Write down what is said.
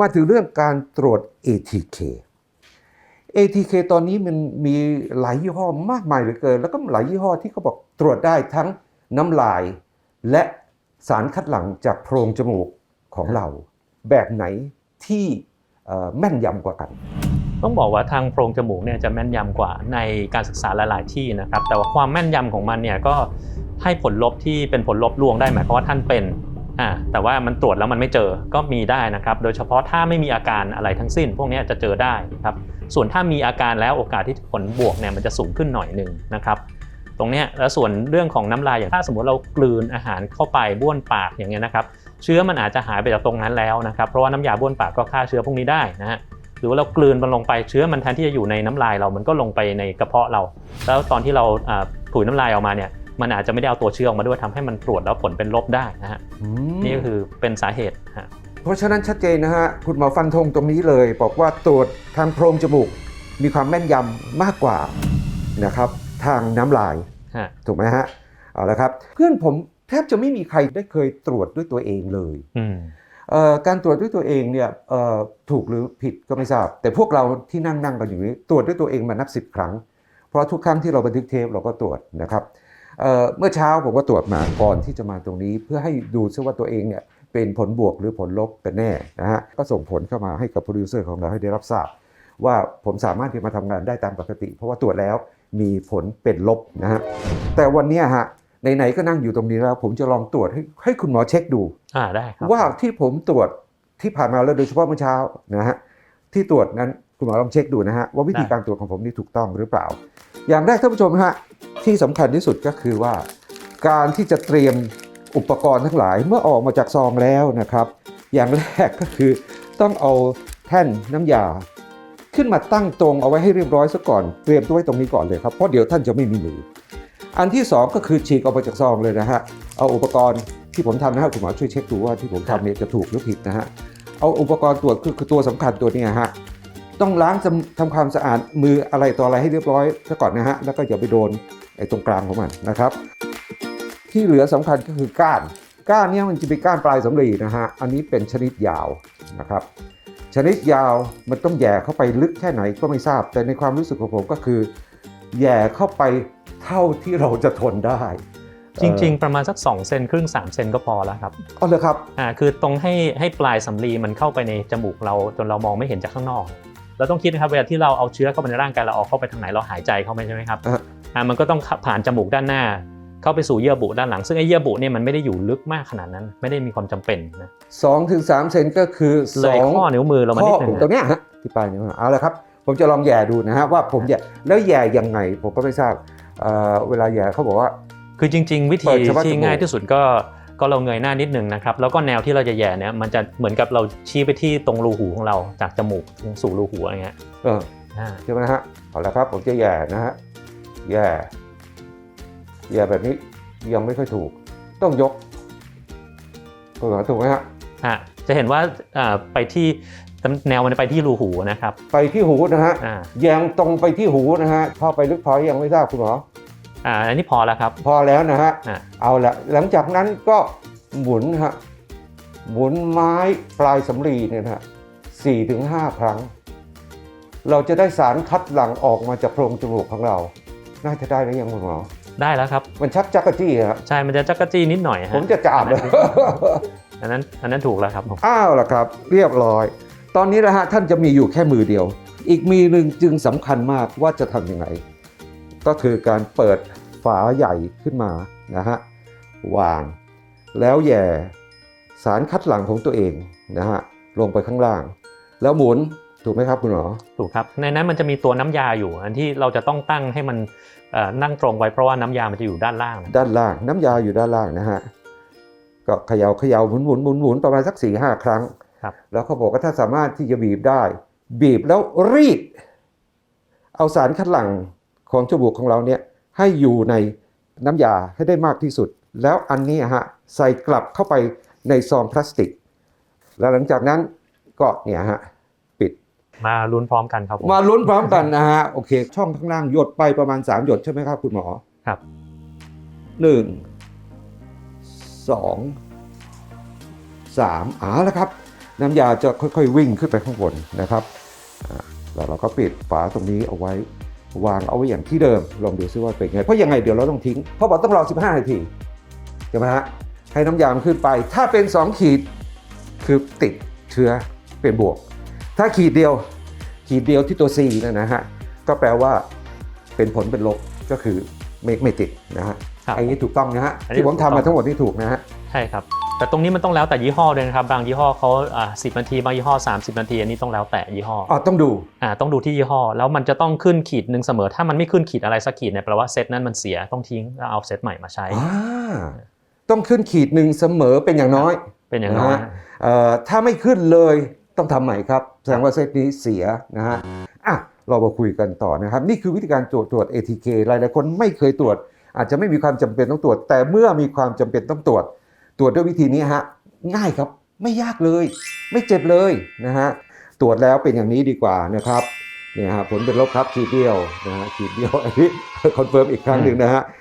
มาถึงเรื่องการตรวจ ATK ATK ตอนนี้มันมีหลายยี่ห้อมากมายเหลือเกิน แล้วก็หลายยี่ห้อที่เขาบอกตรวจได้ทั้งน้ำลาย และสารคัดหลั่งจากโพรงจมูกของเรา แบบไหนที่แม่นยำกว่ากัน ต้องบอกว่าทางโพรงจมูกเนี่ยจะแม่นยำกว่าในการศึกษาหลาย ๆ ที่นะครับ แต่ว่าความแม่นยำของมันเนี่ยก็ให้ผลลบที่เป็นผลลบลวงได้หมายความว่าท่านเป็น อ่าแต่ว่ามันตรวจแล้วมันไม่เจอก็มีได้นะครับ โดยเฉพาะถ้าไม่มีอาการอะไรทั้งสิ้น พวกนี้จะเจอได้ครับ ส่วนถ้ามีอาการแล้วโอกาสที่ผลบวกเนี่ยมันจะสูงขึ้นหน่อยหนึ่งนะครับตรงนี้แล้วส่วนเรื่องของน้ำลายอย่างถ้าสมมติเรากลืนอาหารเข้าไปบ้วนปากอย่างเงี้ยนะครับ เชื้อมันอาจจะหายไปจากตรงนั้นแล้วนะครับเพราะว่าน้ำยาบ้วนปากก็ฆ่าเชื้อพวกนี้ได้นะฮะหรือว่าเรากลืนมันลงไปเชื้อมันแทนที่จะอยู่ในน้ำลายเรามันก็ลงไปในกระเพาะเรา แล้วตอนที่เราอ่าถุยน้ำลายออกมาเนี่ย มันอาจจะไม่ได้เอาตัวเชื้อออกมาด้วยทำให้มันตรวจแล้วผลเป็นลบได้นะฮะนี่ก็คือเป็นสาเหตุฮะเพราะฉะนั้นชัดเจนนะฮะคุณหมอฟันธงตรงนี้เลย บอกว่าตรวจทางโพรงจมูก มีความแม่นยำมากกว่านะครับทางน้ำลายฮะถูกไหมฮะเอาละครับ เพื่อนผมแทบจะไม่มีใครได้เคยตรวจด้วยตัวเองเลยอืมเอ่อการตรวจด้วยตัวเองเนี่ยเอ่อถูกหรือผิดก็ไม่ทราบ แต่พวกเราที่นั่งนั่งกันอยู่นี้ตรวจด้วยตัวเองมานับสิบครั้ง เพราะทุกครั้งที่เราบันทึกเทปเราก็ตรวจนะครับ เอ่อเมื่อเช้าผมก็ตรวจมาก่อนที่จะมาตรงนี้ เพื่อให้ดูซิว่าตัวเองเนี่ยเป็นผลบวกหรือผลลบกันแน่นะฮะก็ส่งผลเข้ามาให้กับโปรดิวเซอร์ของเราให้ได้รับทราบ ว่าผมสามารถที่มาทำงานได้ตามปกติ เพราะว่าตรวจแล้วมีผลเป็นลบนะฮะแต่วันเนี้ยฮะไหนๆก็นั่งอยู่ตรงนี้แล้ว ผมจะลองตรวจให้ให้คุณหมอเช็คดูอ่าได้ครับว่าที่ผมตรวจที่ผ่านมาแล้วโดยเฉพาะเมื่อเช้านะฮะที่ตรวจนั้นคุณหมอลองเช็คดูนะฮะว่าวิธีการตรวจของผมนี่ถูกต้องหรือเปล่า อย่างแรกท่านผู้ชมฮะ ที่สำคัญที่สุดก็คือว่า การที่จะเตรียมอุปกรณ์ทั้งหลายเมื่อออกมาจากซองแล้วนะครับ อย่างแรกก็คือต้องเอาแท่นน้ำยา ขึ้นมาตั้งตรงเอาไว้ให้เรียบร้อยซะก่อนเตรียมตัวไว้ตรงนี้ก่อนเลยครับเพราะเดี๋ยวท่านจะไม่มีมืออันที่สองก็คือฉีกออกมาจากซองเลยนะฮะเอาอุปกรณ์ที่ผมทำนะฮะคุณหมอช่วยเช็คดูว่าที่ผมทำเนี่ยจะถูกหรือผิดนะฮะเอาอุปกรณ์ตรวจคือคือตัวสำคัญตัวนี้ฮะต้องล้างทำทำความสะอาดมืออะไรต่ออะไรให้เรียบร้อยซะก่อนนะฮะแล้วก็อย่าไปโดน ไอ้ตรงกลางของมันนะครับ ที่เหลือสำคัญก็คือก้าน ก้านเนี้มันจะเป็นก้านปลายสำลีนะฮะ อันนี้เป็นชนิดยาวนะครับ ชนิดยาวมันต้องแหย่เข้าไปลึกแค่ไหนก็ไม่ทราบ แต่ในความรู้สึกของผมก็คือแหย่เข้าไปเท่าที่เราจะทนได้จริงๆ ประมาณสัก2เซนครึ่ง3เซนก็พอแล้วครับๆอ๋อเลยครับอ่าคือตรงให้ให้ปลายสำลีมันเข้าไปในจมูกเราจนเรามองไม่เห็นจากข้างนอก เราต้องคิดนะครับเวลาที่เราเอาเชื้อเข้าไปในร่างกายเราเอาเข้าไปทางไหนเราหายใจเข้าไปใช่ไหมครับ อะอ่ามันก็ต้องผ่านจมูกด้านหน้า เข้าไปสู่เยื่อบุด้านหลัง ซึ่งไอ้เยื่อบุเนี่ยมันไม่ได้อยู่ลึกมากขนาดนั้น ไม่ได้มีความจำเป็นนะ2ถึง3เซนก็คือเลยสองข้อนิ้วมือเรามานิดหนึงข้อตรงเนี้ยฮะที่ปลายนิ้วเอาละครับ ผมจะลองแหย่ดูนะฮะว่าผมแหย่แล้วแหย่ยังไงผมก็ไม่ทราบเอ่อเวลาแหย่เขาบอกว่า คือจริง ๆ วิธีเปิดเฉพาะจที่มูกง่ายที่สุดก็ก็เราเงยหน้านิดหนึ่งนะครับแล้วก็แนวที่เราจะแหย่เนี่ยมันจะเหมือนกับเราชี้ไปที่ตรงรูหูของเราจากจมูกสู่รูหูอะไรเงี้ยเอออ่าใช่ไหมนะฮะเอาละครับผมจะแหย่นะฮะ แหย่แหย่แบบนี้ยังไม่ค่อยถูก ต้องยกคุณหมอถูกไหมฮะอะจะเห็นว่าอ่าไปที่แนวมันไปที่รูหูนะครับ ไปที่หูนะฮะอ่าแยงตรงไปที่หูนะฮะพอไปลึกพอยังไม่ทราบคุณหมออ่าอันนี้พอแล้วครับ พอแล้วนะฮะอ่าเอาละหลังจากนั้นก็หมุนฮะหมุนไม้ปลายสำลีเนี่ยนะฮะสี่ถึงห้าครั้ง เราจะได้สารคัดหลั่งออกมาจากโพรงจมูกของเรา น่าจะได้แล้วยังคุณหมอได้แล้วครับ มันชักจักกะจี้ฮะใช่ มันจะจักรจี้นิดหน่อยฮะผมจะจามเลยอันนั้นอันนั้นถูกแล้วครับผมอ้าวล่ะครับ เรียบร้อย ตอนนี้นะฮะท่านจะมีอยู่แค่มือเดียว อีกมือหนึ่งจึงสำคัญมากว่าจะทำยังไง ก็คือการเปิดฝาใหญ่ขึ้นมานะฮะวาง แล้วแหย่สารคัดหลั่งของตัวเองนะฮะลงไปข้างล่าง แล้วหมุน ถูกไหมครับคุณหมอถูกครับ ในนั้นมันจะมีตัวน้ำยาอยู่ อันที่เราจะต้องตั้งให้มันเอ่อนั่งตรงไว้เพราะว่าน้ำยามันจะอยู่ด้านล่างนะด้านล่าง น้ำยาอยู่ด้านล่างนะฮะก็เขยา่าเขย่าหมุนหมุนหมุนหมุนประมาณสักสี่ห้าครั้งครับแล้วเขาบอกว่าถ้าสามารถที่จะบีบได้ บีบแล้วรีด เอาสารคัดหลั่งของจมูกของเราเนี่ยให้อยู่ในน้ำยาให้ได้มากที่สุด แล้วอันนี้ฮะใส่กลับเข้าไปในซองพลาสติก แล้วหลังจากนั้นก็เนี่ยฮะปิด มาลุ้นพร้อมกันครับผม มาลุ้นพร้อมกันนะฮะโอเค ช่องข้างล่างหยดไปประมาณ 3 หยดใช่ไหมครับคุณหมอครับหนึ่งสองสามเอ่าแล้วครับ น้ำยาจะค่อยๆวิ่งขึ้นไปข้างบนนะครับอ่าแล้วเราก็ปิดฝาตรงนี้เอาไว้วางเอาไว้อย่างที่เดิม ลองดูซิว่าเป็นไง เพราะยังไงเดี๋ยวเราต้องทิ้ง เพราะบอกต้องรอ 15 นาทีใช่ไหมฮะให้น้ำยามันขึ้นไป ถ้าเป็น 2 ขีดคือติดเชื้อเป็นบวก ถ้าขีดเดียวขีดเดียวที่ตัว C นั่นนะฮะก็แปลว่าเป็นผลเป็นลบก็คือไม่ไม่ติดนะฮะครับอันนี้ถูกต้องนะฮะอันนี้ที่ผมถูกต้อง ทำมาทั้งหมดนี่ถูกนะฮะใช่ครับ แต่ตรงนี้มันต้องแล้วแต่ยี่ห้อด้วยนะครับ บางยี่ห้อเขาอ่าสินาที บางยี่ห้อ 30 นาที อันนี้ต้องแล้วแต่ยี่ห้ออ๋อต้องดูอ่าต้องดูที่ยี่ห้อ แล้วมันจะต้องขึ้นขีดหนึ่งเสมอ ถ้ามันไม่ขึ้นขีดอะไรสักขีดเนี่ยแปลว่าเซตนั้นมันเสีย ต้องทิ้งแล้วเอาเซตใหม่มาใช้ อ่าต้องขึ้นขีดหนึ่งเสมอเป็นอย่างน้อยเป็นอย่างน้อย นะฮะเอ่อถ้าไม่ขึ้นเลย ต้องทำใหม่ครับ แสดงว่าเซตนี้เสียนะฮะอะเรามาคุยกันต่อนะครับ นี่คือวิธีการตรวจตรวจ ATK หลายๆคนไม่เคยตรวจ อาจจะไม่มีความจำเป็นต้องตรวจ แต่เมื่อมีความจำเป็นต้องตรวจ ตรวจด้วยวิธีนี้ฮะง่ายครับไม่ยากเลย ไม่เจ็บเลยนะฮะตรวจแล้วเป็นอย่างนี้ดีกว่านะครับเนี่ยฮะผลเป็นลบครับขีดเดียวนะฮะขีดเดียวอันนี้คอนเฟิร์มอีกครั้งหนึ่งนะฮะ